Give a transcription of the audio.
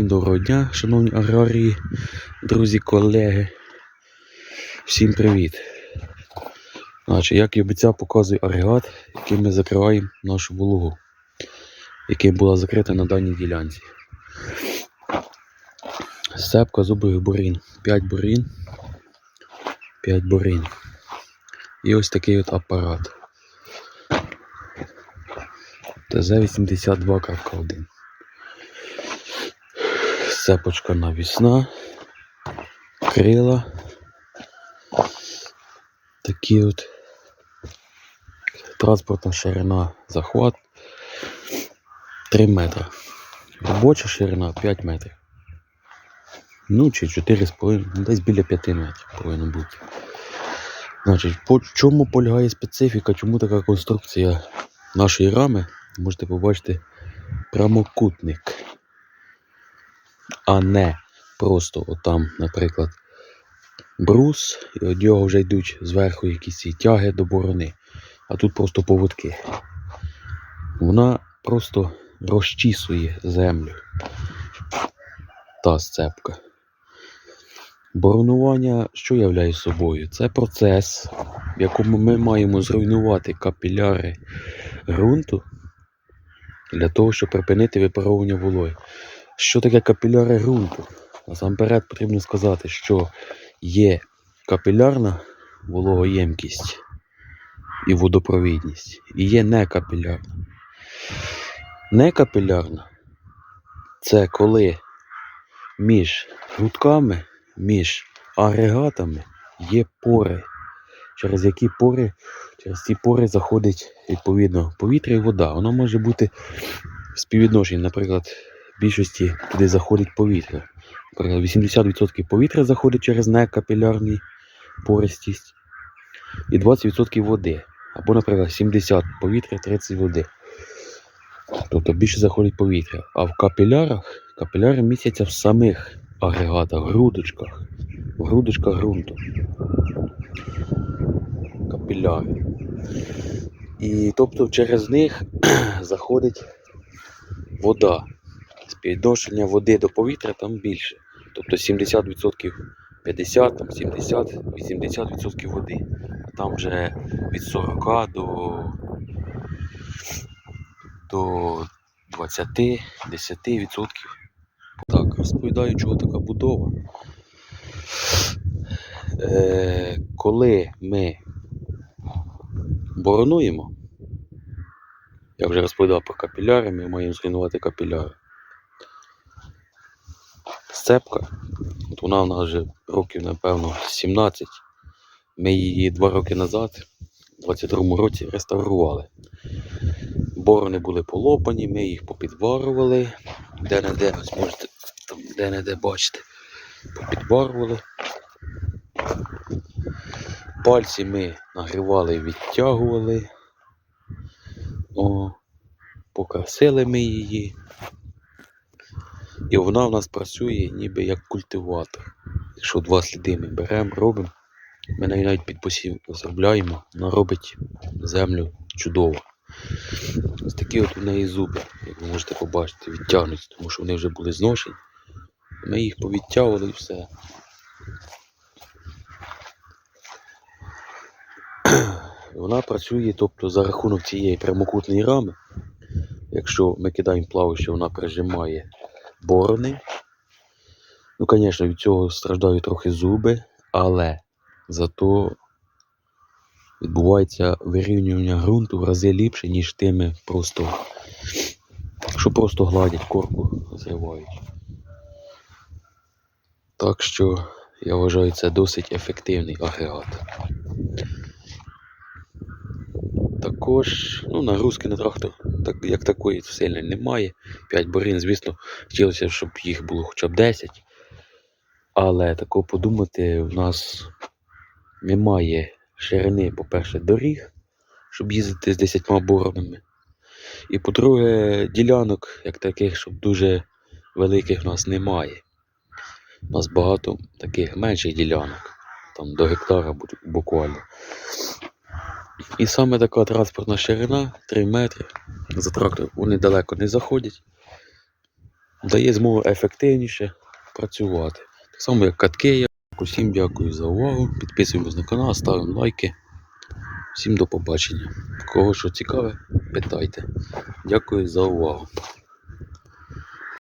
Всім доброго дня, шановні аграрії, друзі, колеги. Всім привіт. Значить, як і обіцяв, показую агрегат, яким ми закриваємо нашу вологу, яким була закрита на даній ділянці. Сцепка зубових бурін. 5 бурін. 5 бурін. І ось такий от апарат. ТЗ-82.1. Цепочка навісна, крила. Такі от транспортна ширина захват 3 метри. Робоча ширина 5 метрів. Ну, чи 4,5, ну, десь біля 5 метрів повинно бути. Значить, по чому полягає специфіка, чому така конструкція нашої рами, можете побачити прямокутник а не просто отам, наприклад, брус, і від нього вже йдуть зверху якісь тяги до борони, а тут просто поводки. Вона просто розчісує землю. Та сцепка. Боронування, що являє собою? Це процес, в якому ми маємо зруйнувати капіляри ґрунту для того, щоб припинити випаровування вологи. Що таке капіляри ґрунту? Насамперед потрібно сказати, що є капілярна вологоємкість і водопровідність, і є некапілярна. Некапілярна це коли між грудками, між агрегатами є пори, через які пори, через ці пори заходить відповідно повітря і вода. Воно може бути в співвідношенні, наприклад більшості туди заходить повітря. Наприклад, 80% повітря заходить через некапілярні пористість і 20% води. Або, наприклад, 70 повітря, 30 води. Тобто більше заходить повітря. А в капілярах капіляри містяться в самих агрегатах, грудочках, в грудочках ґрунту. Капіляри. І тобто через них заходить вода співвідношення води до повітря там більше. Тобто 70%, 50, там 70, 80% води. А там вже від 40 до, до 20, 10%. Так, розповідаю, чого така будова. Е, коли ми боронуємо, я вже розповідав про капіляри, ми маємо зруйнувати капіляри сцепка. От вона в нас вже років, напевно, 17. Ми її два роки назад, у 22-му році, реставрували. Борони були полопані, ми їх попідварували. Де-не-де, ось можете там де-не-де бачите, попідварували. Пальці ми нагрівали і відтягували. О, покрасили ми її. І вона в нас працює ніби як культиватор. Якщо два сліди ми беремо, робимо, ми навіть під посів розробляємо, вона робить землю чудово. Ось такі от у неї зуби, як ви можете побачити, відтягнуті, тому що вони вже були зношені. Ми їх повідтягували і все. Вона працює тобто, за рахунок цієї прямокутної рами. Якщо ми кидаємо плавище, вона прижимає борони. Ну, звісно, від цього страждають трохи зуби, але зато відбувається вирівнювання ґрунту в рази ліпше, ніж тими просто, що просто гладять корку, зривають. Так що я вважаю це досить ефективний агрегат. Також ну, нагрузки на трактор так, як такої сильно немає. 5 борин, звісно, хотілося, щоб їх було хоча б 10. Але такого подумати, в нас немає ширини, по-перше, доріг, щоб їздити з 10 боронами. І по-друге, ділянок, як таких, щоб дуже великих в нас немає. У нас багато таких менших ділянок, там до гектара буквально. І саме така транспортна ширина 3 метри. За трактор вони далеко не заходять. дає змогу ефективніше працювати. Так само, як катки. Усім дякую за увагу. Підписуємось на канал, ставимо лайки. Всім до побачення. Кого що цікаве, питайте. Дякую за увагу.